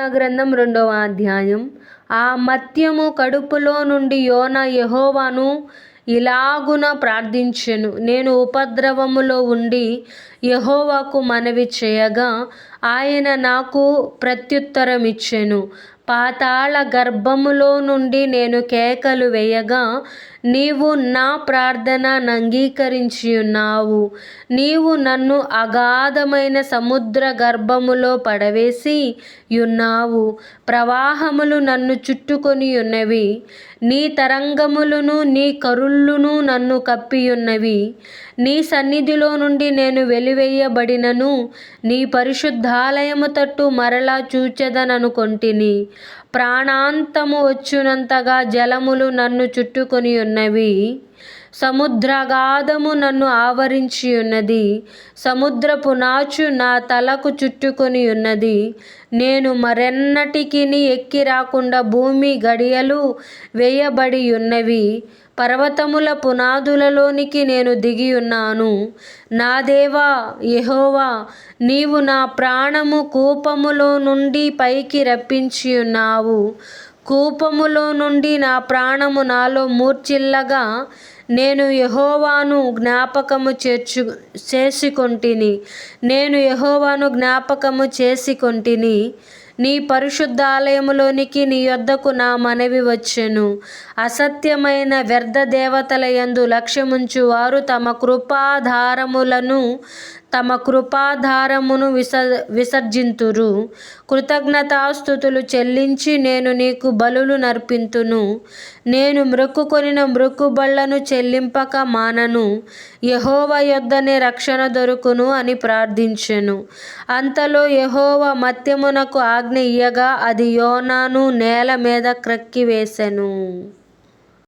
గ్రంథం రెండవ అధ్యాయం. ఆ మత్యము కడుపులో నుండి యోన యహోవాను ఇలాగున ప్రార్థించెను. నేను ఉపద్రవములో ఉండి యహోవాకు మనవి చేయగా ఆయన నాకు ప్రత్యుత్తరమిచ్చెను. పాతాళ గర్భములో నుండి నేను కేకలు వేయగా నీవు నా ప్రార్థన అంగీకరించియున్నావు నీవు నన్ను అగాధమైన సముద్ర గర్భములో పడవేసి ఉన్నావు ప్రవాహములు నన్ను చుట్టుకొని ఉన్నవి నీ తరంగములను నీ కరుళ్ళును నన్ను కప్పియున్నవి. నీ సన్నిధిలో నుండి నేను వెలివేయబడినను. నీ పరిశుద్ధాలయము తట్టు మరలా చూచెదననుకొంటిని. ప్రాణాంతము వచ్చునంతగా జలములు నన్ను చుట్టుకొని ఉన్నవి. సముద్రగాధము నన్ను ఆవరించి ఉన్నది. సముద్రపు నాచు నా తలకు చుట్టుకొని ఉన్నది. నేను మరెన్నటికిని ఎక్కి రాకుండా భూమి గడియలు వేయబడి ఉన్నవి. పర్వతముల పునాదులలోనికి నేను దిగి ఉన్నాను. నా దేవా యెహోవా నీవు నా ప్రాణము కూపములో నుండి పైకి రప్పించి ఉన్నావు. రప్పించియున్నావు కూపములో నుండి నా ప్రాణము నాలో మూర్చిల్లగా నేను యహోవాను జ్ఞాపకము చేర్చు చేసుకొంటిని. నేను యహోవాను జ్ఞాపకము చేసుకొంటిని. నీ పరిశుద్ధాలయములోనికి నీ యొద్దకు నా మనవి వచ్చెను. అసత్యమైన వ్యర్థ దేవతల యందు లక్ష్యముంచు వారు తమ కృపాధారములను తమ కృపాధారమును విస విసర్జింతురు. కృతజ్ఞతాస్థుతులు చెల్లించి నేను నీకు బలులు నర్పింతును. నేను మ్రొక్కుకొనిన మ్రొక్కుబళ్ళను చెల్లింపక మానను. యహోవ యొద్దనే రక్షణ దొరుకును అని ప్రార్థించెను. అంతలో యహోవ మత్యమునకు ఆజ్ఞ ఇయ్యగా అది యోనాను నేల మీద క్రక్కివేసెను